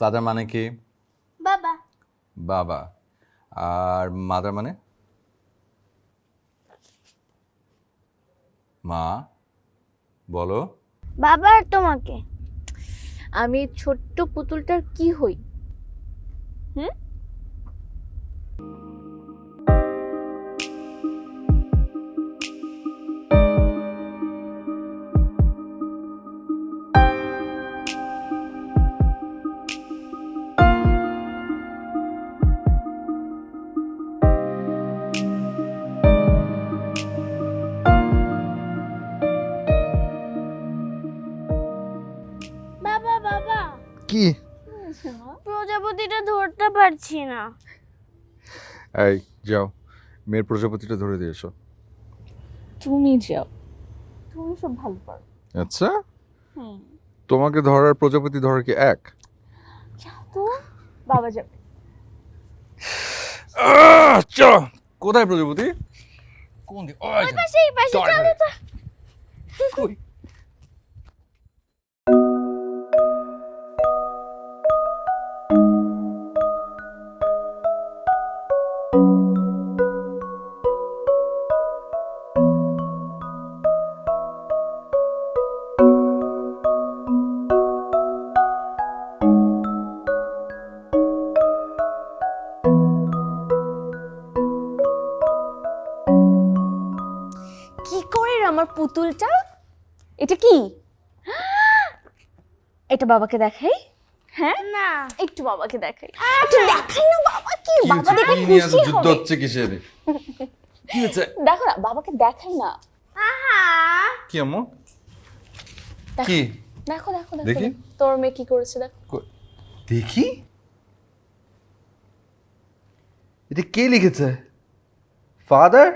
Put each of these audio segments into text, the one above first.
Father মানে কি? বাবা। বাবা। আর মাদার মানে? মা। বলো। বাবা আর তোমাকে। আমি ছোট্ট পুতুলটার কি হই? হুম? কি? প্রজাপতিটা ধরতে পারছি না। এই যাও। মেয়ের প্রজাপতিটা ধরে দিয়ে এসো। তুমি যাও। তুমি সব ভালো পারো। আচ্ছা? তোমাকে ধরার প্রজাপতি ধরার কি এক? তো বাবা যাবে। চলো কোথায় প্রজাপতি? কোন দিকে? ওই যে। সেই পাশে চলো তো। আমার পুতুলটা? এটা কি? এটা বাবাকে দেখাই। হ্যাঁ? না। একটু বাবাকে দেখাই। একটু দেখাই না বাবাকে। বাবা দেখে কি নিয়ে এত খুশি যুদ্ধ হচ্ছে কিসের? কি হচ্ছে দেখো না বাবাকে দেখাই না। আহা! কি আম্মু? কি? দেখো দেখো দেখো। তোর মেয়ে কি করেছে দেখো। দেখি? এটা কে লিখেছে? ফাদার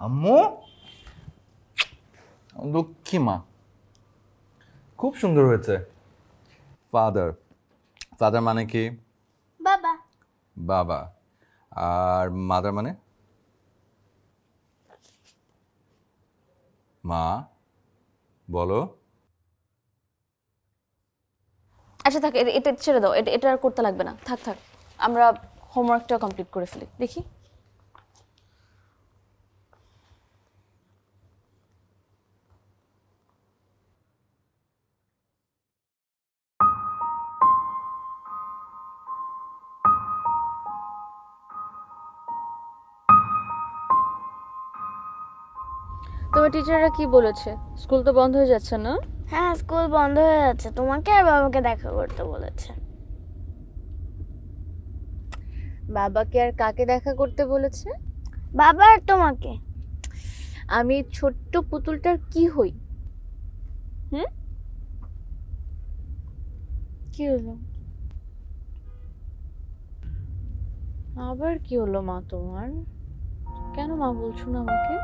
আম্মু? লক্ষ্মী মা। খুব সুন্দর হয়েছে। ফাদার ফাদার মানে কি? বাবা। বাবা। আর মাদার মানে? মা। বলো। আচ্ছা থাক এটা- এটা ছেড়ে দাও। এটা এটা আর করতে লাগবে না। থাক থাক। আমরা হোমওয়ার্কটা কমপ্লিট করে ফেলি। দেখি। তোমার টিচাররা কি বলেছে? স্কুল তো বন্ধ হয়ে যাচ্ছে না? হ্যাঁ স্কুল বন্ধ হয়ে যাচ্ছে। তোমাকে আর বাবাকে দেখা করতে বলেছে। বাবাকে আর কাকে দেখা করতে বলেছে? বাবা আর তোমাকে। আমি ছোট্ট পুতুলটার কি হই? হুম? কি হলো? আবার কি হলো মা তোমার? কেন মা বলছো না আমাকে?